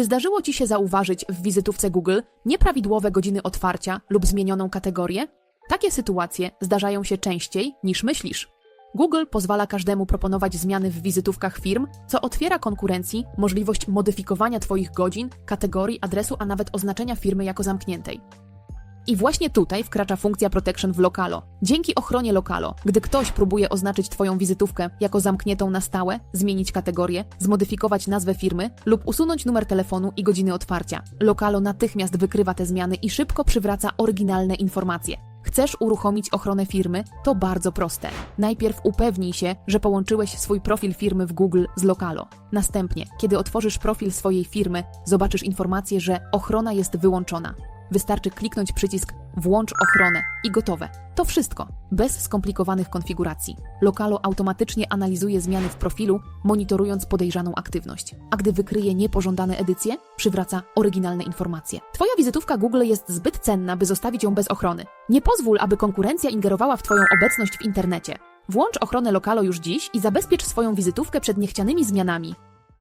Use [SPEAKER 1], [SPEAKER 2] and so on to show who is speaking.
[SPEAKER 1] Czy zdarzyło Ci się zauważyć w wizytówce Google nieprawidłowe godziny otwarcia lub zmienioną kategorię? Takie sytuacje zdarzają się częściej niż myślisz. Google pozwala każdemu proponować zmiany w wizytówkach firm, co otwiera konkurencji możliwość modyfikowania Twoich godzin, kategorii, adresu, a nawet oznaczenia firmy jako zamkniętej. I właśnie tutaj wkracza funkcja Protection w Lokalo. Dzięki ochronie Lokalo, gdy ktoś próbuje oznaczyć Twoją wizytówkę jako zamkniętą na stałe, zmienić kategorię, zmodyfikować nazwę firmy lub usunąć numer telefonu i godziny otwarcia, Lokalo natychmiast wykrywa te zmiany i szybko przywraca oryginalne informacje. Chcesz uruchomić ochronę firmy? To bardzo proste. Najpierw upewnij się, że połączyłeś swój profil firmy w Google z Lokalo. Następnie, kiedy otworzysz profil swojej firmy, zobaczysz informację, że ochrona jest wyłączona. Wystarczy kliknąć przycisk Włącz ochronę i gotowe. To wszystko, bez skomplikowanych konfiguracji. Lokalo automatycznie analizuje zmiany w profilu, monitorując podejrzaną aktywność. A gdy wykryje niepożądane edycje, przywraca oryginalne informacje. Twoja wizytówka Google jest zbyt cenna, by zostawić ją bez ochrony. Nie pozwól, aby konkurencja ingerowała w Twoją obecność w internecie. Włącz ochronę Lokalo już dziś i zabezpiecz swoją wizytówkę przed niechcianymi zmianami.